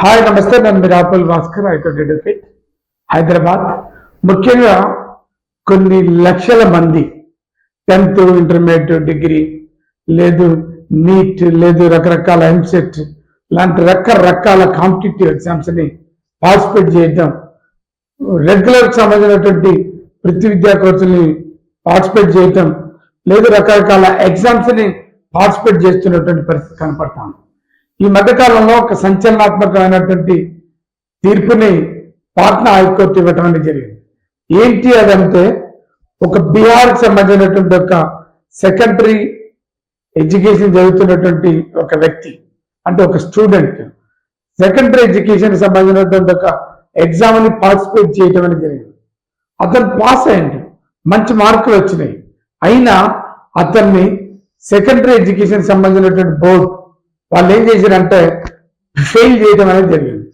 Hi నమస్తే. నేను మీరు apple Bhaskar high court advocate Hyderabad. ముఖ్యంగా కొన్ని లక్షల మంది టెన్త్ ఇంటర్మీడియట్ డిగ్రీ లేదు నీట్ లేదు రకరకాల ఎంసెట్ లాంటి రకరకాల కాంపిటేటివ్ ఎగ్జామ్స్ని పార్టిసిపేట్ చేయడం రెగ్యులర్ సంబంధించినటువంటి వృత్తి విద్యా కోర్సుని పార్టిసిపేట్ చేయటం లేదు రకరకాల ఎగ్జామ్స్ని పార్టిసిపేట్ చేస్తున్నటువంటి పరిస్థితి కనపడతాను ఈ మధ్యకాలంలో ఒక సంచలనాత్మకమైనటువంటి తీర్పుని పాట్నా హైకోర్టు ఇవ్వటం అనేది జరిగింది. ఏంటి అదంటే ఒక బీహార్కి సంబంధించినటువంటి ఒక సెకండరీ ఎడ్యుకేషన్ చదువుతున్నటువంటి ఒక వ్యక్తి అంటే ఒక స్టూడెంట్ సెకండరీ ఎడ్యుకేషన్ సంబంధించినటువంటి ఒక ఎగ్జామ్ని పార్టిసిపేట్ చేయటం అనేది జరిగింది. అతను పాస్ అయ్యండి. మంచి మార్కులు వచ్చినాయి. అయినా అతన్ని సెకండరీ ఎడ్యుకేషన్ సంబంధించినటువంటి బోర్డు వాళ్ళు ఏం చేశారంటే ఫెయిల్ చేయడం అనేది జరిగింది.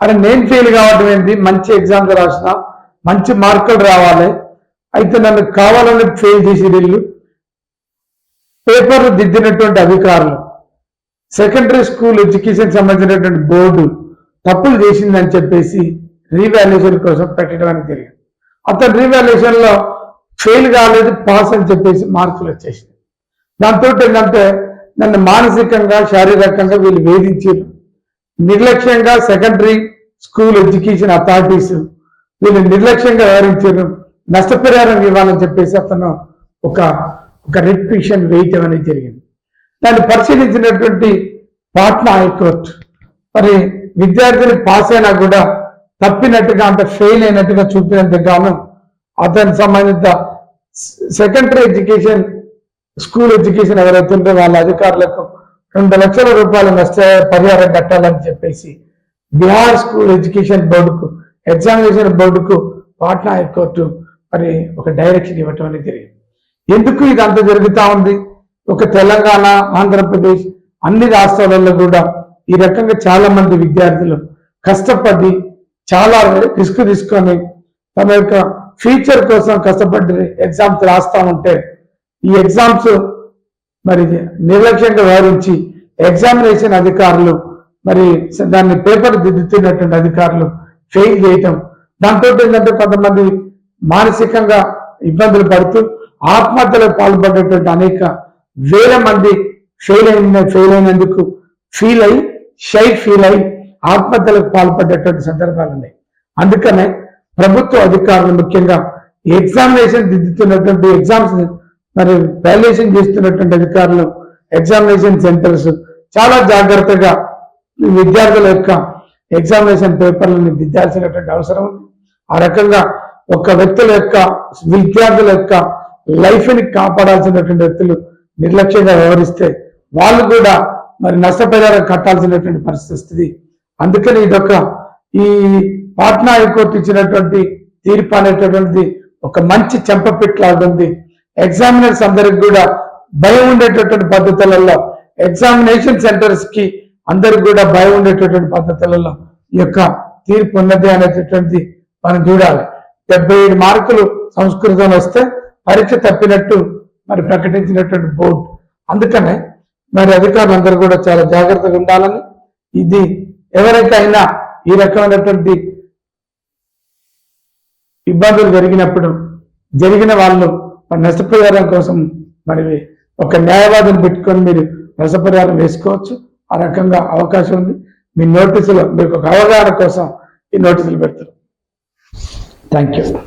అరే నేను ఫెయిల్ కావడం ఏంటి? మంచి ఎగ్జామ్స్ రాసిన మంచి మార్కులు రావాలి. అయితే నన్ను కావాలని ఫెయిల్ చేసి వీళ్ళు. పేపర్లు దిద్దినటువంటి అధికారులు సెకండరీ స్కూల్ ఎడ్యుకేషన్ సంబంధించినటువంటి బోర్డు తప్పులు చేసిందని చెప్పేసి రీవాల్యుయేషన్ కోసం పెట్టడం జరిగింది. అతను రీవాల్యుయేషన్లో ఫెయిల్ కాలేదు పాస్ అని చెప్పేసి మార్కులు వచ్చేసింది దాంతో ఏంటంటే నన్ను మానసికంగా శారీరకంగా వీళ్ళు వేధించారు. నిర్లక్ష్యంగా సెకండరీ స్కూల్ ఎడ్యుకేషన్ అథారిటీస్ వీళ్ళు నిర్లక్ష్యంగా వ్యవహరించారు. నష్టపరిహారం ఇవ్వాలని చెప్పేసి అతను ఒక ఒక రిట్ పిటిషన్ వేయటం అనేది జరిగింది. దాన్ని పరిశీలించినటువంటి పాట్నా హైకోర్టు మరి విద్యార్థులు పాస్ అయినా కూడా తప్పినట్టుగా అంత ఫెయిల్ అయినట్టుగా చూపినందుకు గాను అతనికి సంబంధిత సెకండరీ ఎడ్యుకేషన్ స్కూల్ ఎడ్యుకేషన్ ఎవరైతే ఉంటే వాళ్ళ అధికారులకు రెండు లక్షల రూపాయల నష్ట పరిహారం కట్టాలని చెప్పేసి బీహార్ స్కూల్ ఎడ్యుకేషన్ బోర్డుకు ఎగ్జామినేషన్ బోర్డుకు పాట్నా హైకోర్టు మరి ఒక డైరెక్షన్ ఇవ్వటం అనేది జరిగింది. ఎందుకు ఇది అంత జరుగుతా ఉంది? ఒక తెలంగాణ ఆంధ్రప్రదేశ్ అన్ని రాష్ట్రాలలో కూడా ఈ రకంగా చాలా మంది విద్యార్థులు కష్టపడి చాలా రిస్క్ తీసుకొని తమ యొక్క ఫ్యూచర్ కోసం కష్టపడి ఎగ్జామ్స్ రాస్తా ఉంటే ఈ ఎగ్జామ్స్ మరి నిర్లక్ష్యంగా వ్యవహరించి ఎగ్జామినేషన్ అధికారులు మరి దాన్ని పేపర్ దిద్దుతున్నటువంటి అధికారులు ఫెయిల్ చేయటం. దాంతో ఏంటంటే కొంతమంది మానసికంగా ఇబ్బందులు పడుతూ ఆత్మహత్యలకు పాల్పడేటువంటి అనేక వేల మంది ఫెయిల్ అయిన ఫెయిల్ అయినందుకు ఫీల్ అయి షై ఫీల్ అయి ఆత్మహత్యలకు పాల్పడేటువంటి సందర్భాలు ఉన్నాయి. అందుకనే ప్రభుత్వ అధికారులు ముఖ్యంగా ఎగ్జామినేషన్ దిద్దుతున్నటువంటి ఎగ్జామ్స్ మరి వాల్యుయేషన్ చేస్తున్నటువంటి అధికారులు ఎగ్జామినేషన్ సెంటర్స్ చాలా జాగ్రత్తగా విద్యార్థుల యొక్క ఎగ్జామినేషన్ పేపర్లను దిద్దాల్సినటువంటి అవసరం ఉంది. ఆ రకంగా ఒక వ్యక్తుల యొక్క విద్యార్థుల యొక్క లైఫ్ని కాపాడాల్సినటువంటి వ్యక్తులు నిర్లక్ష్యంగా వ్యవహరిస్తే వాళ్ళు కూడా మరి నష్టపరిహారం కట్టాల్సినటువంటి పరిస్థితి వస్తుంది. అందుకని ఇదొక ఈ పాట్నా హైకోర్టు ఇచ్చినటువంటి తీర్పు అనేటటువంటిది ఒక మంచి చెంపపెట్లాగుంది ఎగ్జామినర్స్ అందరికి కూడా భయం ఉండేటటువంటి పద్ధతులలో ఎగ్జామినేషన్ సెంటర్స్కి అందరికి కూడా భయం ఉండేటటువంటి పద్ధతులలో ఈ యొక్క తీర్పు ఉన్నది అనేటటువంటి మనం చూడాలి. డెబ్బై ఏడు మార్కులు సంస్కృతం వస్తే పరీక్ష తప్పినట్టు మరి ప్రకటించినటువంటి బోర్డు. అందుకనే మరి అధికారులందరూ కూడా చాలా జాగ్రత్తగా ఉండాలని ఇది ఎవరికైనా ఈ రకమైనటువంటి ఇబ్బందులు జరిగినప్పుడు జరిగిన వాళ్ళు మరి నష్టపరిహారం కోసం మరి ఒక న్యాయవాదిని పెట్టుకొని మీరు నష్టపరిహారం వేసుకోవచ్చు. ఆ రకంగా అవకాశం ఉంది. మీ నోటీసులో మీకు ఒక అవగాహన కోసం ఈ నోటీసులు పెడతారు. Thank you.